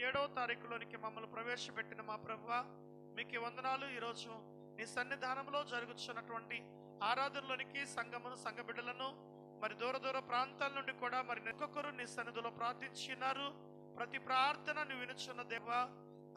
ఏడవ తారీఖులోనికి మమ్మల్ని ప్రవేశపెట్టిన మా ప్రభు మీకు ఈ వందనాలు. ఈరోజు నీ సన్నిధానంలో జరుగుతున్నటువంటి ఆరాధనలోనికి సంఘమును సంఘ బిడ్డలను మరి దూర దూర ప్రాంతాల నుండి కూడా మరి ఒక్కొక్కరు నీ సన్నిధిలో ప్రార్థించినారు. ప్రతి ప్రార్థన నువ్వు వినుచున్న దేవా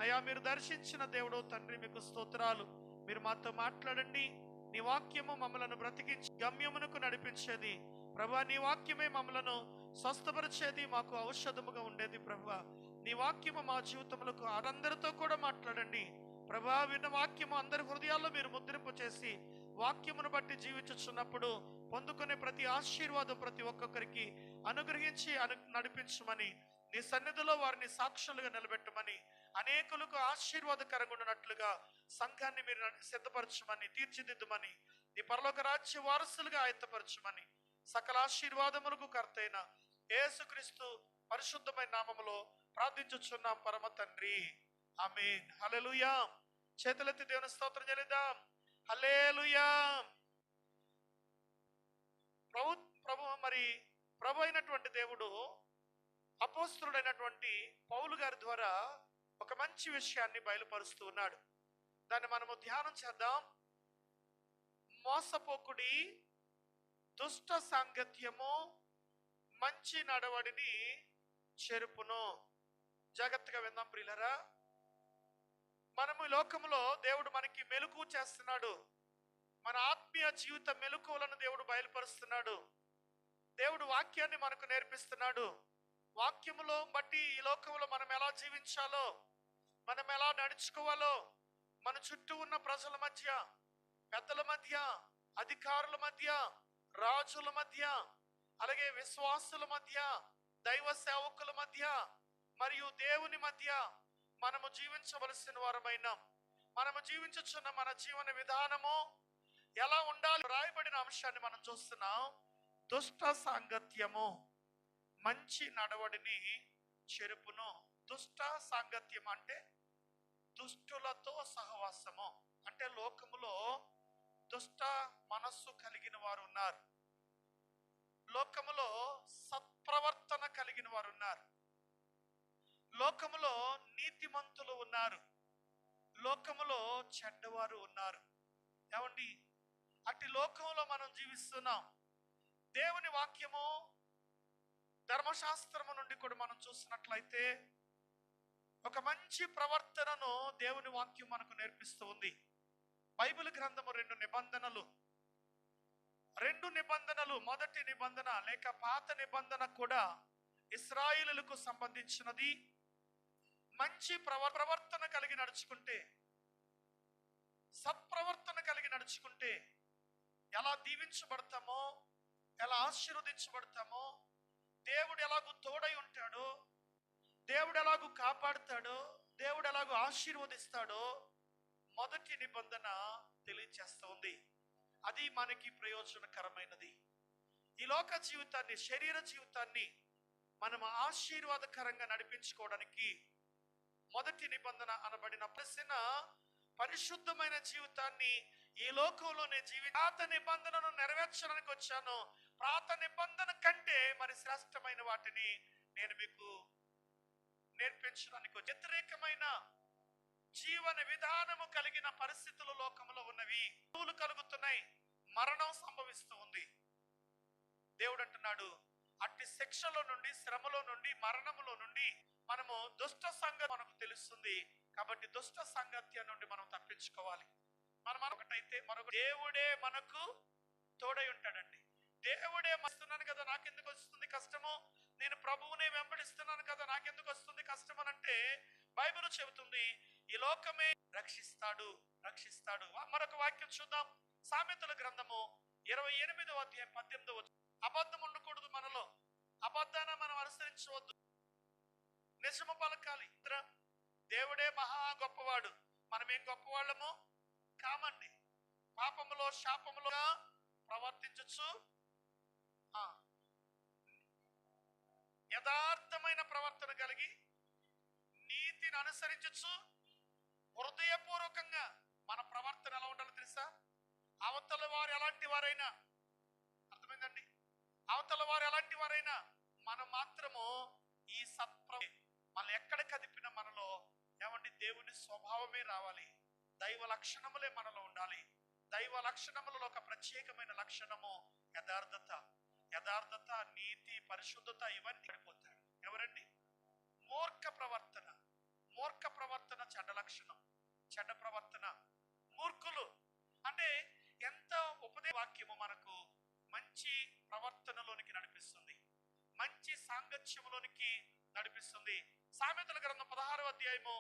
అయా మీరు దర్శించిన దేవుడు తండ్రి మీకు స్తోత్రాలు. మీరు మాతో మాట్లాడండి. నీ వాక్యము మమ్మలను బ్రతికించి గమ్యమునకు నడిపించేది. ప్రభా నీ వాక్యమే మమ్మలను స్వస్థపరిచేది మాకు ఔషధముగా ఉండేది ప్రభా. నీ వాక్యము మా జీవితములకు అందరితో కూడా మాట్లాడండి. ప్రభా విన్న వాక్యము అందరి హృదయాల్లో మీరు ముద్రింపు చేసి వాక్యమును బట్టి జీవించుచున్నప్పుడు పొందుకునే ప్రతి ఆశీర్వాదం ప్రతి ఒక్కొక్కరికి అనుగ్రహించి అను నడిపించమని నీ సన్నిధిలో వారిని సాక్షులుగా నిలబెట్టమని అనేకులకు ఆశీర్వాదకరంగా ఉన్నట్లుగా సంఘాన్ని మీరు సిద్ధపరచమని తీర్చిదిద్దుమని నీ పరలోక రాజ్య వారసులుగా ఆయత్తపరచమని సకల ఆశీర్వాదములకు కర్తైన యేసుక్రీస్తు పరిశుద్ధమైన నామములో ప్రార్థించుచున్నాం పరమ తండ్రి. ఆమె హలలుయా చేతులెత్తి దేవుని స్తోత్రం చెల్లిద్దాం. హలేలుయా ప్రభు ప్రభు మరి ప్రభు అయినటువంటి దేవుడు అపోస్తుడైనటువంటి పౌలు గారి ద్వారా ఒక మంచి విషయాన్ని బయలుపరుస్తూ ఉన్నాడు. దాన్ని మనము ధ్యానం చేద్దాం. మోసపోకుడి దుష్ట సాంగత్యము మంచి నడవడిని చెరుపును. జాగ్రత్తగా విందాం ప్రియులరా. మనము ఈ లోకములో దేవుడు మనకి మెలకు చేస్తున్నాడు. మన ఆత్మీయ జీవిత మెలకువలను దేవుడు బయలుపరుస్తున్నాడు. దేవుడు వాక్యాన్ని మనకు నేర్పిస్తున్నాడు. వాక్యములో బట్టి ఈ లోకంలో మనం ఎలా జీవించాలో మనం ఎలా నడుచుకోవాలో మన చుట్టూ ఉన్న ప్రజల మధ్య పెద్దల మధ్య అధికారుల మధ్య రాజుల మధ్య అలాగే విశ్వాసుల మధ్య దైవ సేవకుల మధ్య మరియు దేవుని మధ్య మనము జీవించవలసిన వారమైన. మనము జీవించుచున్న మన జీవన విధానము ఎలా ఉండాలి రాయబడిన అంశాన్ని మనం చూస్తున్నాం. దుష్ట సాంగత్యము మంచి నడవడిని చెరుపును. దుష్ట సాంగత్యం అంటే దుష్టులతో సహవాసము. అంటే లోకములో దుష్ట మనస్సు కలిగిన వారు ఉన్నారు లోకములో సత్ప్రవర్తన కలిగిన వారు ఉన్నారు లోకములో నీతిమంతులు ఉన్నారు. లోకములో చెడ్డవారు ఉన్నారు. ఏమండి? అట్టి లోకంలో మనం జీవిస్తున్నాం. దేవుని వాక్యము ధర్మశాస్త్రము నుండి కూడా మనం చూసినట్లయితే ఒక మంచి ప్రవర్తనను దేవుని వాక్యం మనకు నేర్పిస్తూ ఉంది. బైబిల్ గ్రంథము రెండు నిబంధనలు. రెండు నిబంధనలు మొదటి నిబంధన లేక పాత నిబంధన కూడా ఇస్రాయిలకు సంబంధించినది. మంచి ప్రవ ప్రవర్తన కలిగి నడుచుకుంటే సత్ప్రవర్తన కలిగి నడుచుకుంటే ఎలా దీవించబడతామో ఎలా ఆశీర్వదించబడతామో దేవుడు ఎలాగూ తోడై ఉంటాడో దేవుడు ఎలాగూ కాపాడుతాడో దేవుడు ఎలాగూ ఆశీర్వదిస్తాడో మొదటి నిబంధన తెలియచేస్తూ ఉంది. అది మనకి ప్రయోజనకరమైనది. ఈ లోక జీవితాన్ని శరీర జీవితాన్ని మనం ఆశీర్వాదకరంగా నడిపించుకోవడానికి మొదటి నిబంధన అనబడిన ప్రశ్న పరిశుద్ధమైన జీవితాన్ని ఈ లోకంలోనే జీవి పాత నిబంధనను నెరవేర్చడానికి వచ్చాను. పాత నిబంధన కంటే మరి శ్రేష్టమైన వాటిని నేను మీకు నేర్పించడానికి వ్యతిరేకమైన జీవన విధానము కలిగిన పరిస్థితులు లోకంలో ఉన్నవి. పూలు కలుగుతున్నాయి. మరణం సంభవిస్తూ ఉంది. దేవుడు అంటున్నాడు అట్టి శిక్షలో నుండి శ్రమలో నుండి మరణములో నుండి మనము దుష్ట సంగతి మనకు తెలుస్తుంది కాబట్టి దుష్ట సంగత్య నుండి మనం తప్పించుకోవాలి. మనం ఒకటైతే మరొక దేవుడే మనకు తోడై ఉంటాడండి. దేవుడే వస్తున్నాను కదా నాకెందుకు వస్తుంది కష్టము? నేను ప్రభువునే వెంబడిస్తున్నాను కదా నాకెందుకు వస్తుంది కష్టం అని అంటే బైబిల్ చెబుతుంది ఈ లోకమే రక్షిస్తాడు రక్షిస్తాడు. మరొక వాక్యం చూద్దాం. సామెతల గ్రంథము ఇరవై ఎనిమిదవ అధ్యాయం పద్దెనిమిదవ వచ్చి అబద్ధం ఉండకూడదు మనలో. అబద్ధాన మనం అనుసరించవద్దు. నిజము పలకాలి. ఇంద్ర దేవుడే మహా గొప్పవాడు. మనమేం గొప్పవాళ్ళము? కామండి. పాపములో శాపములో ప్రవర్తించచ్చు. యథార్థమైన ప్రవర్తన కలిగి నీతిని అనుసరించచ్చు. హృదయపూర్వకంగా మన ప్రవర్తన ఎలా ఉండాలో తెలుసా? అవతల వారు ఎలాంటి వారైనా. అర్థమైందండి? అవతల వారు ఎలాంటి వారైనా. మనం మాత్రము ఈ సత్ప్ర మనల్ని ఎక్కడ కదిపిన మనలో ఏమండి దేవుని స్వభావమే రావాలి. దైవ లక్షణములే మనలో ఉండాలి. దైవ లక్షణములలో ఒక ప్రత్యేకమైన లక్షణము యథార్థత. యథార్థత నీతి పరిశుద్ధత ఇవన్నీ పడిపోతాడు ఎవరండి? మూర్ఖ ప్రవర్తన. మూర్ఖ ప్రవర్తన చెడ్డ లక్షణం. చెడ్డ ప్రవర్తన. మూర్ఖులు. అంటే ఎంత ఉపదే వాక్యము మనకు మంచి ప్రవర్తనలోనికి నడిపిస్తుంది. మంచి సాంగత్యంలోనికి నడిపిస్తుంది. సామెతల గ్రంథం పదహారవ అధ్యాయము.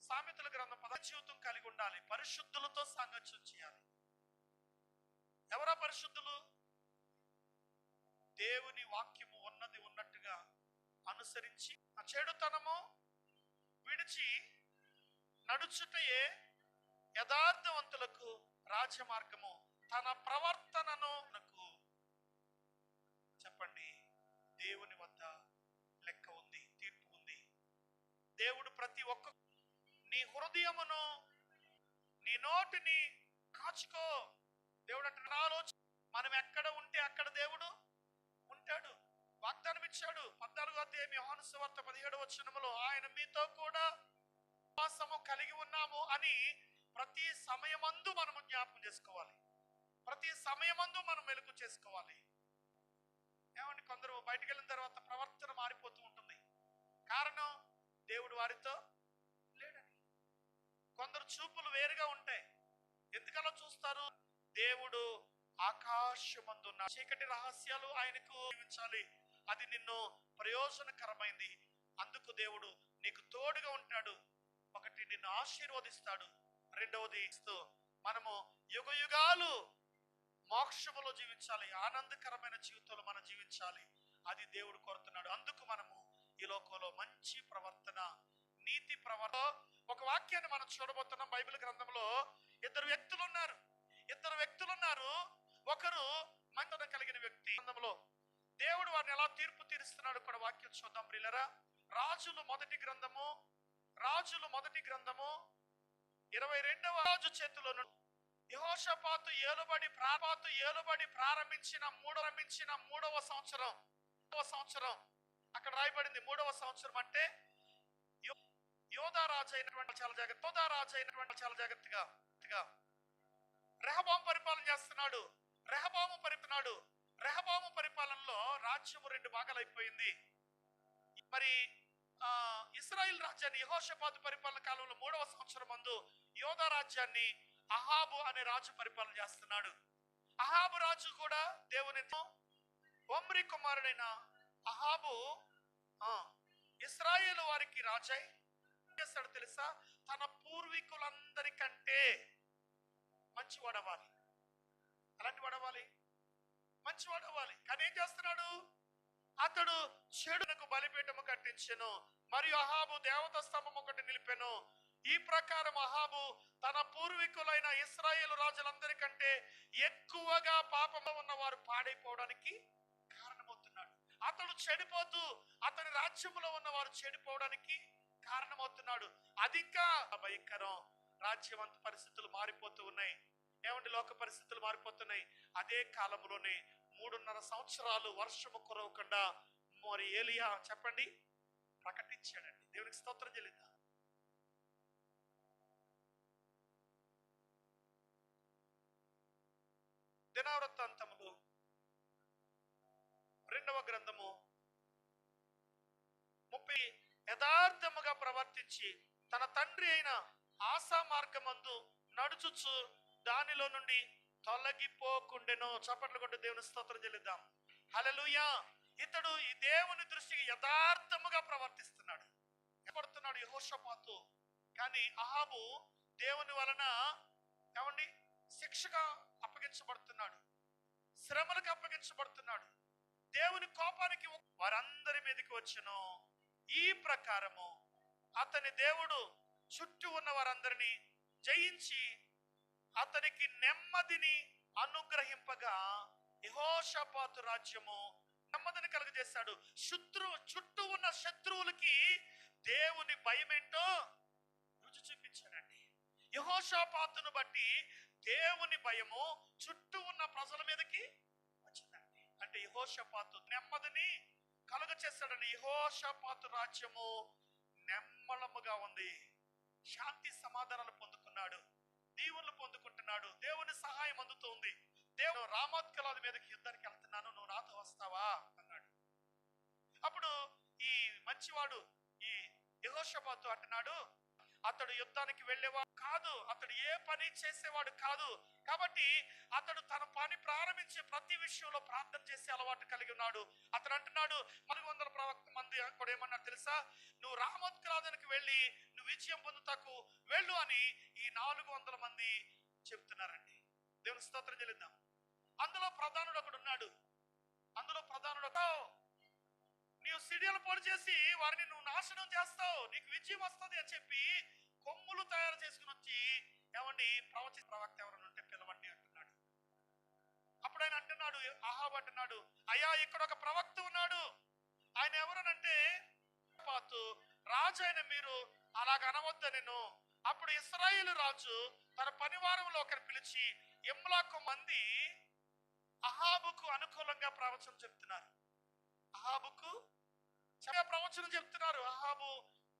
సామెతల గ్రంథం పద జీవితం కలిగి ఉండాలి. పరిశుద్ధులతో సాంగత్యం చేయాలి. ఎవరా పరిశుద్ధులు? దేవుని వాక్యము ఉన్నది ఉన్నట్టుగా అనుసరించి ఆ చెడుతనము విడిచి నడుచుటయే యథార్థవంతులకు రాజ్యమార్గము తన ప్రవర్తనను చెప్పండి. దేవుని వద్ద లెక్క ఉంది తీర్పు ఉంది దేవుడు ప్రతి ఒక్క నీ హృదయమును నీ నోటిని కాచుకో. దేవుడు అంటే ఆలోచన మనం ఎక్కడ ఉంటే అక్కడ దేవుడు ఉంటాడు. వాగ్దానం ఇచ్చాడు. పద్నాలుగో అధ్యాయం యోహాను సువార్త పదిహేడు వచ్చినములో ఆయన మీతో కూడా విశ్వాసము కలిగి ఉన్నాము అని ప్రతి సమయమందు మనము జ్ఞాపకం చేసుకోవాలి. ప్రతి సమయమందు మనం మెలకు చేసుకోవాలి. ఏమండి కొందరు బయటకు వెళ్ళిన తర్వాత ప్రవర్తన మారిపోతూ ఉంటుంది. కారణం దేవుడు వారితో లేడని. కొందరు చూపులు వేరుగా ఉంటాయి. ఎందుకలా చూస్తారు? దేవుడు ఆకాశమందున్న చీకటి రహస్యాలు ఆయనకు జీవించాలి. అది నిన్ను ప్రయోజనకరమైంది. అందుకు దేవుడు నీకు తోడుగా ఉంటాడు. ఒకటి నిన్ను ఆశీర్వదిస్తాడు. రెండవది ఇస్తూ మనము యుగ యుగాలు మోక్షములో జీవించాలి. ఆనందకరమైన జీవితంలో మనం జీవించాలి. అది దేవుడు కోరుతున్నాడు. అందుకు మనము ఈ లోకంలో మంచి ప్రవర్తన నీతి ప్రవర్తన. ఒక వాక్యాన్ని మనం చూడబోతున్నాం బైబిల్ గ్రంథంలో. ఇద్దరు వ్యక్తులు ఉన్నారు. ఇద్దరు వ్యక్తులు ఉన్నారు. ఒకరు మంతన కలిగిన వ్యక్తి. గ్రంథంలో దేవుడు వారిని ఎలా తీర్పు తీరుస్తున్నాడు కూడా వాక్యం చూద్దాం ప్రియులరా. రాజులు మొదటి గ్రంథము. రాజులు మొదటి గ్రంథము. ఇరవై రెండవ రాజు చేతిలో యహోషపాతు ఏలుబడి ప్రాపాతు ఏలుబడి ప్రారంభించిన మూడరంభించిన మూడవ సంవత్సరం. సంవత్సరం. అక్కడ రాయబడింది మూడవ సంవత్సరం అంటే యో- యోధా రాజు అయినటువంటి చాలా జాగ్రత్త యోధా రాజు అయినటువంటి చాలా జాగ్రత్తగా రెహబాము పరిపాలన చేస్తున్నాడు రెహబాము పరిపాలనాడు రెహబాము పరిపాలనలో రాజ్యము రెండు భాగాలు అయిపోయింది మరి ఆ ఇస్రాయిల్ రాజ్యాన్ని యహోషపాతు పరిపాలన కాలంలో మూడవ సంవత్సరం మందు యోధా రాజ్యాన్ని అహాబు అనే రాజు పరిపాలన చేస్తున్నాడు. అహాబు రాజు కూడా దేవుని ఒమ్రి కుమారుడైన అహాబు ఇస్రాయేల్ వారికి రాజై చేస్తాడు తెలుసా? తన పూర్వీకులందరికంటే మంచి వాడవాలి అలాంటి వాడవాలి మంచి వాడవాలి కానీ ఏం చేస్తున్నాడు? అతడు చెడునకు బలిపీఠము కట్టించెను మరియు అహాబు దేవత స్తంభం ఒకటి నిలిపెను. ఈ ప్రకారం అహాబు తన పూర్వీకులైన ఇస్రాయేల్ రాజులందరికంటే ఎక్కువగా పాపము ఉన్నవారు పాడైపోవడానికి అతడు చెడిపోతూ అతని రాజ్యములో ఉన్నవారు చెడిపోవడానికి కారణమవుతున్నాడు. అది ఇంకా భయంకరం రాజ్యం అంత పరిస్థితులు మారిపోతూ ఉన్నాయి. ఏమంటే లోక పరిస్థితులు మారిపోతున్నాయి. అదే కాలంలోనే మూడున్నర సంవత్సరాలు వర్షము కురవకుండా మరి ఏలియా చెప్పండి? ప్రకటించాడండి. దేవునికి స్తోత్రం చెల్లిద్దాం. దినవృత్తాంతములు రెండవ గ్రంథము ముప్పై యథార్థముగా ప్రవర్తించి తన తండ్రి అయిన ఆశా మార్గమందు నడుచుచు దానిలో నుండి తొలగిపోకుండెను. చప్పట్లు కొట్టు దేవుని స్తోత్రం చెల్లిద్దాం. హలలుయా ఇతడు ఈ దేవుని దృష్టికి యథార్థముగా ప్రవర్తిస్తున్నాడు. పడుతున్నాడు యహోషపాతు. కానీ అహాబు దేవుని వలన ఏమండి? శిక్షగా అప్పగించబడుతున్నాడు. శ్రమలకు అప్పగించబడుతున్నాడు. దేవుని కోపానికి వారందరి మీదకి వచ్చును. ఈ ప్రకారము అతని దేవుడు చుట్టూ ఉన్న వారందరినీ జయించి అతనికి నెమ్మదిని అనుగ్రహింపగా యహోషపాతు రాజ్యము నెమ్మదిని కలుగజేశాడు. శత్రు చుట్టూ ఉన్న శత్రువులకి దేవుని భయమేంటో రుచి చూపించాడండి. యహోషాపాతును బట్టి దేవుని భయము చుట్టూ ఉన్న ప్రజల మీదకి అంటే యహోషపాతు నెమ్మదిని కలుగ చేస్తాడని యహోషపాతు రాజ్యము నెమ్మలముగా ఉంది. శాంతి సమాధానాలు పొందుకున్నాడు. దీవులు పొందుకుంటున్నాడు. దేవుని సహాయం అందుతోంది. దేవుడు రామోత్కలాల మీదకి యుద్ధానికి వెళ్తున్నాను. నువ్వు నాతో వస్తావా? అన్నాడు. అప్పుడు ఈ మంచివాడు ఈ యహోషపాతు అంటున్నాడు అతడు యుద్ధానికి వెళ్ళేవాడు కాదు. అతడు ఏ పని చేసేవాడు కాదు. కాబట్టి అతడు తన పని ప్రారంభించే ప్రతి విషయంలో ప్రార్థన చేసే అలవాటు కలిగి ఉన్నాడు. అతడు అంటున్నాడు నాలుగు వందల ప్రవక్త మంది కూడా ఏమన్నా తెలుసా? నువ్వు రామోత్కరాజునికి వెళ్ళి నువ్వు విజయం పొందుతాకు వెళ్ళు అని ఈ నాలుగు వందల మంది చెప్తున్నారండి. దేవుని స్తోత్రం చెల్లిద్దాం. అందులో ప్రధానుడు ఒకడు ఉన్నాడు. అందులో ప్రధానుడు ఒక నీవు సిడియలు పొడి చేసి వారిని నువ్వు నాశనం చేస్తావు నీకు విజయం వస్తుంది అని చెప్పి కొమ్ములు తయారు చేసుకుని వచ్చి ఏమండి ప్రవచి ప్రవక్త ఎవరైనా ఉంటే పిలవండి అంటున్నాడు. అప్పుడు ఆయన అంటున్నాడు ఆహాబ్ అంటున్నాడు అయ్యా ఇక్కడ ఒక ప్రవక్త ఉన్నాడు. ఆయన ఎవరనంటే పాతు రాజు అయిన మీరు అలాగ అనవద్దు నేను. అప్పుడు ఇస్రాయేలు రాజు తన పనివారంలో ఒకరు పిలిచి ఎమ్లాకు మంది అహాబుకు అనుకూలంగా ప్రవచనం చెప్తున్నారు. అహాబుకు ప్రవచనం చెప్తున్నారు. అహాబు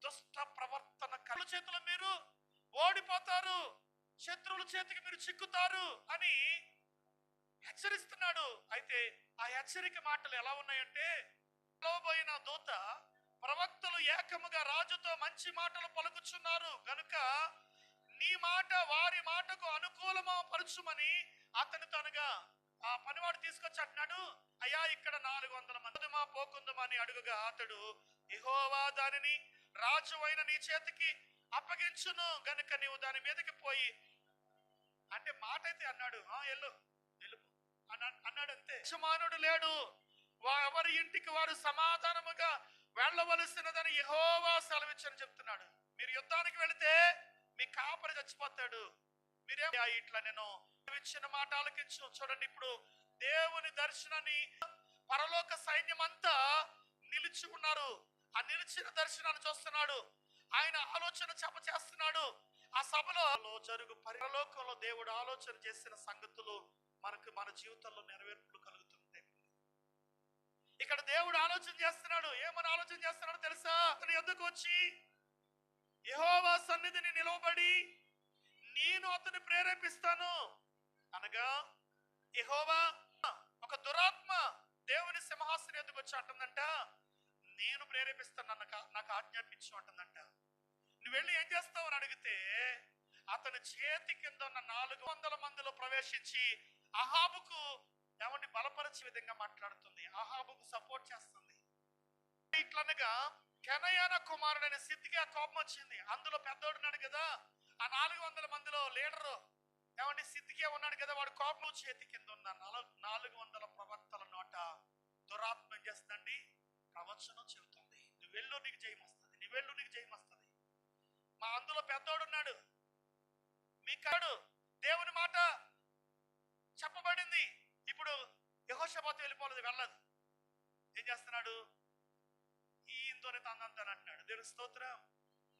దుష్ట ప్రవర్తన కళ్ళు చేతులు మీరు ఓడిపోతారు. శత్రువుల చేతికి మీరు చిక్కుతారు అని హెచ్చరిస్తున్నాడు. అయితే ఆ హెచ్చరిక మాటలు ఎలా ఉన్నాయంటే పిలవబోయిన దూత ప్రవక్తలు ఏకముగా రాజుతో మంచి మాటలు పలుకుచున్నారు. గనుక నీ మాట వారి మాటకు అనుకూలమా పరుచుమని అతను తనగా ఆ పనివాడు తీసుకొచ్చి అంటున్నాడు. అయ్యా ఇక్కడ నాలుగు వందల మంది మా పోకుందమా అని అడుగుగా అతడు ఇహోవా దానిని రాజు అయిన నీ చేతికి అప్పగించును. గనుక నీవు దాని మీదకి పోయి అంటే మాట అయితే అన్నాడు ఆ ఎల్లు వెళ్ళిపో అన్నా- అన్నాడు అంతే యజమానుడు లేడు. వా- ఎవరి ఇంటికి వారు సమాధానముగా వెళ్ళవలసినదని యహోవా సెలవిచ్చని చెప్తున్నాడు. మీరు యుద్ధానికి వెళితే మీ కాపరి చచ్చిపోతాడు. మీరే "ఆ, ఇట్లా నేను ఇచ్చిన మాట ఆలకించు చూడండి ఇప్పుడు దేవుని దర్శనాన్ని పరలోక సైన్యం అంతా నిలిచి ఉన్నారు. ఆ నిలిచిన దర్శనాన్ని చూస్తున్నాడు. ఆయన ఆలోచన చెప్ప చేస్తున్నాడు. ఆ సభలో జరుగు పరలోకంలో దేవుడు ఆలోచన చేసిన సంగతులు మనకు మన జీవితంలో నెరవేర్పులు కలుగుతుంటాయి. ఇక్కడ దేవుడు ఆలోచన చేస్తున్నాడు. ఏమని ఆలోచన చేస్తున్నాడు తెలుసా? అతను ఎందుకు వచ్చి యహోవా సన్నిధిని నిలవబడి నేను అతని ప్రేరేపిస్తాను అనగా యహోవా ఒక దురాత్మ దేవుని సింహాసనం ఎందుకు వచ్చి అంటుందంట నేను ప్రేరేపిస్తాను నన్ను నాకు ఆజ్ఞాపించు అంటుందంట నువ్వు వెళ్ళి ఏం చేస్తావు అని అడిగితే అతని చేతి కింద ఉన్న నాలుగు వందల మందిలో ప్రవేశించి అహాబుకు ఎవరిని బలపరిచే విధంగా మాట్లాడుతుంది. అహాబుకు సపోర్ట్ చేస్తుంది. ఇట్లనగా కెనయాన కుమారుడైన స్థితికి ఆ కోపం వచ్చింది. అందులో పెద్దోడున్నాడు కదా ఆ నాలుగు వందల మందిలో లీడరు ఏమండి సిద్ధికే ఉన్నాడు కదా వాడు కోపం చేతి కింద ఉన్న నాలుగు నాలుగు వందల ప్రవర్తల నోట దురాత్మ చేస్తుందండి. ప్రవచనం చెబుతుంది. నువ్వెళ్ళు నీకు జయం వస్తుంది. నువ్వెళ్ళు నీకు జయం వస్తుంది. మా అందులో పెద్దోడున్నాడు మీ కాడు దేవుని మాట చెప్పబడింది. ఇప్పుడు యహోషపాతు వెళ్ళిపోలేదు వెళ్ళదు. ఏం చేస్తున్నాడు? ఈయనతోనే తందంతాను అంటున్నాడు. దేవుని స్తోత్రం.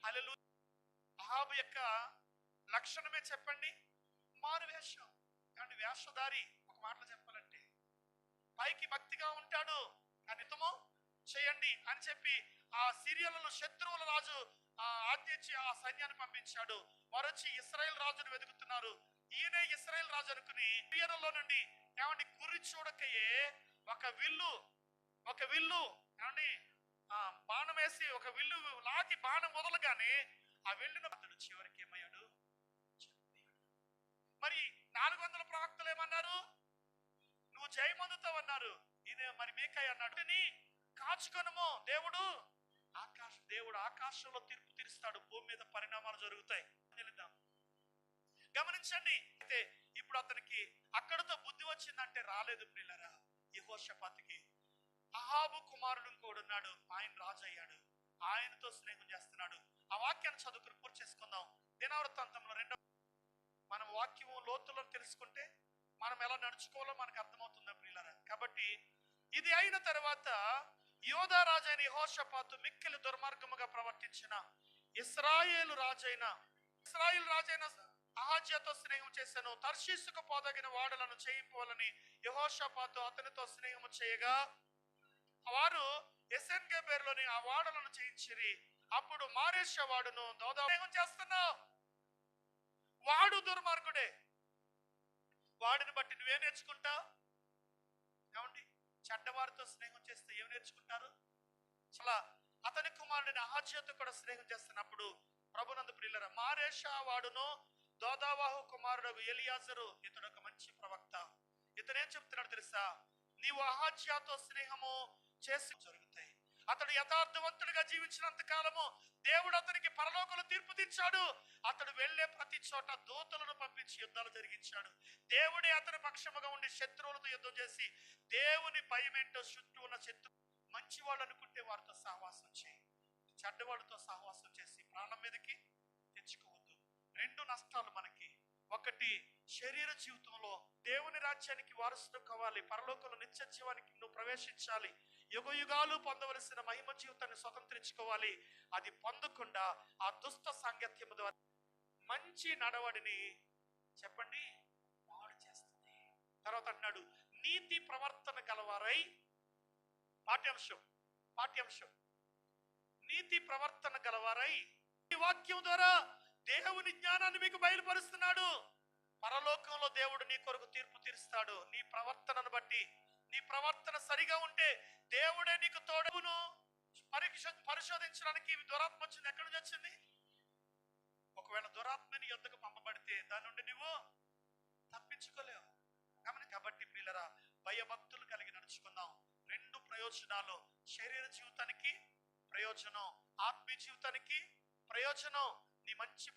హల్లెలూయా. అహాబు యొక్క లక్షణమే చెప్పండి. మారు వేషం. కానీ వేషధారి. ఒక మాటలో చెప్పాలంటే పైకి భక్తిగా ఉంటాడు. కానీ హితము చేయండి అని చెప్పి ఆ సిరియలలో శత్రువుల రాజు ఆ ఆ సైన్యాన్ని పంపించాడు. వారు వచ్చి ఇస్రాయేల్ రాజును వెతుకుతున్నారు. ఈయనే ఇస్రాయల్ రాజు అనుకుని సిరియలలో నుండి ఏమండి గురి చూడకయే ఒక విల్లు ఒక విల్లు ఏమండి ఆ బాణం వేసి ఒక విల్లు లాగి బాణం వదలగానే ఆ వెళ్ళిన అతడు చివరికి ఏమయ్యాడు? మరి నాలుగు వందల ప్రవక్తలు ఏమన్నారు? నువ్వు జయమందుతావన్నారు. ఇదే మరి మీకై అన్నాడు. "నీ కాచుకొనము. దేవుడు ఆకాశ దేవుడు ఆకాశంలో తీర్పు తీరుస్తాడు. భూమి మీద పరిణామాలు జరుగుతాయి. తెలుద్దాం. గమనించండి. అయితే ఇప్పుడు అతనికి అక్కడితో బుద్ధి వచ్చిందంటే రాలేదు ప్రిల్లరా యహోషపాతికి అహాబు కుమారుడు ఇంకోడు ఉన్నాడు. ఆయన రాజు అయ్యాడు ఆయనతో స్నేహం చేస్తున్నాడు. ఆ వాక్యాన్ని చదువుకుని పూర్తి చేసుకుందాం. దినవృత్తాంతంలో రెండో మనం వాక్యము లోతులో తెలుసుకుంటే మనం ఎలా నడుచుకోవాలో మనకు అర్థమవుతుంది ప్రియులరా? కాబట్టి ఇది అయిన తర్వాత యోధా రాజైన యహోషపాతు మిక్కిలి దుర్మార్గముగా ప్రవర్తించిన ఇస్రాయేలు రాజైన ఇస్రాయేల్ రాజైన అహాజ్యతో స్నేహం చేశాను. తర్శీసుకు పోదగిన వాడలను చేయింపోవాలని యహోషపాతు అతనితో స్నేహము చేయగా వారు ఎస్ఎన్ పేరులోని ఆ వాడలను చేయించిరి. అప్పుడు మారేష వాడును స్నేహం చేస్తున్నావు. వాడు దుర్మార్గుడే. వాడిని బట్టి నువ్వే నేర్చుకుంటావు? ఏమండి? చెడ్డవారితో స్నేహం చేస్తే ఏం నేర్చుకుంటారు? చాలా అతని కుమారుడిని ఆజ్యతో కూడా స్నేహం చేస్తున్నప్పుడు ప్రభునందు ప్రియులర మారేషా వాడును. దోదావాహు కుమారుడు ఎలియాజరు ఇతడు ఒక మంచి ప్రవక్త. ఇతనేం చెప్తున్నాడు తెలుసా? నీవు అహాజ్యాతో స్నేహము చేసి జరుగుతాయి. అతడు యథార్థవంతుడిగా జీవించినంత కాలము దేవుడు అతనికి పరలోకలు తీర్పు తీర్చాడు. అతడు వెళ్ళే ప్రతి చోట దూతలను పంపించి యుద్ధాలు జరిగించాడు. దేవుడే అతని పక్షముగా ఉండి శత్రువులతో యుద్ధం చేసి దేవుని భయమేంటో చుట్టూ ఉన్న శత్రు మంచివాళ్ళు అనుకుంటే వారితో సహవాసం చేయి. చెడ్డవాడితో సహవాసం చేసి ప్రాణం మీదకి తెచ్చుకోవద్దు. రెండు నష్టాలు మనకి. ఒకటి శరీర జీవితంలో దేవుని రాజ్యానికి వారసుడు కావాలి. పరలోకంలో నిత్య జీవానికి నువ్వు ప్రవేశించాలి. యుగ యుగాలు పొందవలసిన మహిమ జీవితాన్ని స్వతంత్రించుకోవాలి. అది పొందకుండా ఆ దుష్ట సాంగత్యము ద్వారా మంచి నడవడిని చెప్పండి పాడు చేస్తుంది. తర్వాత అన్నాడు నీతి ప్రవర్తన గలవారై పాఠ్యాంశం పాఠ్యాంశం. నీతి ప్రవర్తన గలవారై ఈ వాక్యం ద్వారా దేవుని జ్ఞానాన్ని మీకు బయలుపరుస్తున్నాడు. పరలోకంలో దేవుడు నీ కొరకు తీర్పు తీరుస్తాడు. నీ ప్రవర్తనను బట్టి నీ ప్రవర్తన సరిగా ఉంటే దేవుడే నీకు తోడును పరీక్ష పరిశోధించడానికి దురాత్మ వచ్చింది. ఎక్కడి నుంచి వచ్చింది? ఒకవేళ దురాత్మని ఎందుకు పంపబడితే దాని నుండి నువ్వు తప్పించుకోలేవు. కాబట్టి కాబట్టి పిల్లరా భయభక్తులు కలిగి నడుచుకుందాం. రెండు ప్రయోజనాలు. శరీర జీవితానికి ప్రయోజనం ఆత్మీయ జీవితానికి ప్రయోజనం. నీ మంచి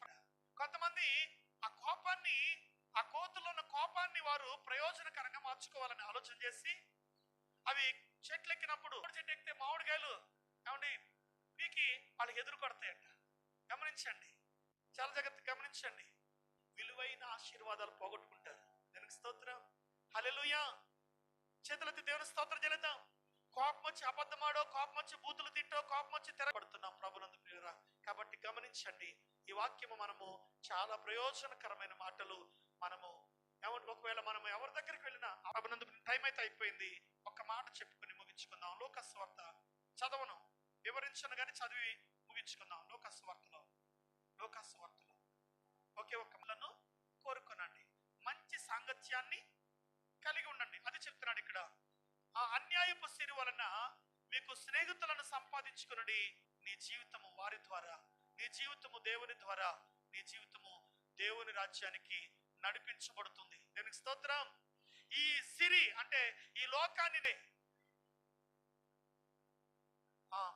కొంతమంది ఆ కోపాన్ని ఆ కోతులో ఉన్న కోపాన్ని వారు ప్రయోజనకరంగా మార్చుకోవాలని ఆలోచన చేసి అవి చెట్లు ఎక్కినప్పుడు చెట్టు ఎక్కితే మామిడికాయలు ఏమండి పీకి వాళ్ళకి ఎదురు కొడతాయంట. గమనించండి. చాలా జాగ్రత్త గమనించండి. విలువైన ఆశీర్వాదాలు పోగొట్టుకుంటారు. దానికి స్తోత్రం. హలెలుయా చేతులెత్తి దేవుని స్తోత్రం చేద్దాం కోపం వచ్చి అబద్ధమాడో కోపం వచ్చి బూతులు తిట్టో కోపం వచ్చి తెరపడుతున్నాం ప్రభులందు ప్రియురా. కాబట్టి గమనించండి. ఈ వాక్యము మనము చాలా ప్రయోజనకరమైన మాటలు మనము ఏమంటే ఒకవేళ మనం ఎవరి దగ్గరికి వెళ్ళినా అభినందన టైం అయితే అయిపోయింది. ఒక మాట చెప్పుకుని ముగించుకుందాం. లోకస్వార్త చదవను. వివరించను కానీ చదివి ముగించుకుందాం. లోకస్వార్తలో. లోకస్వార్తలో. ఒకే ఒక మనను కోరుకునండి. మంచి సాంగత్యాన్ని కలిగి ఉండండి. అది చెప్తున్నాడు ఇక్కడ. ఆ అన్యాయపు సిరి వలన మీకు స్నేహితులను సంపాదించుకునడి నీ జీవితము వారి ద్వారా. నీ జీవితము దేవుని ద్వారా. నీ జీవితము దేవుని రాజ్యానికి నడిపించబడుతుంది. దీనికి స్తోత్రం. ఈ సిరి అంటే ఈ లోకాన్ని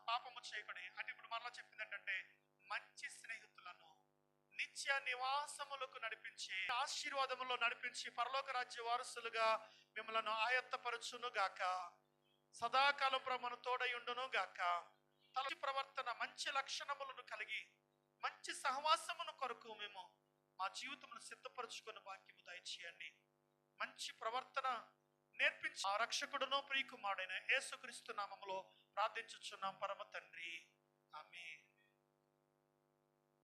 పాపము చేయకూడదు అంటే ఇప్పుడు మరలా చెప్పింది ఏంటంటే మంచి స్నేహితులను నిత్య నివాసములకు నడిపించి ఆశీర్వాదములో నడిపించి పరలోక రాజ్య వారసులుగా మిమ్మలను ఆయత్తపరచును గాక సదాకాలం ప్రమను తోడయుండును గాక తల ప్రవర్తన మంచి లక్షణములను కలిగి మంచి సహవాసమును కొరకు మేము మా జీవితంలో సిద్ధపరచుకుని వాక్యము దయచేయండి. మంచి ప్రవర్తన నేర్పించి. ఆ రక్షకుడునో ప్రియకుమారుడైన యేసుక్రీస్తు నామములో ప్రార్థించుచున్నాం. పరమ తండ్రి. ఆమె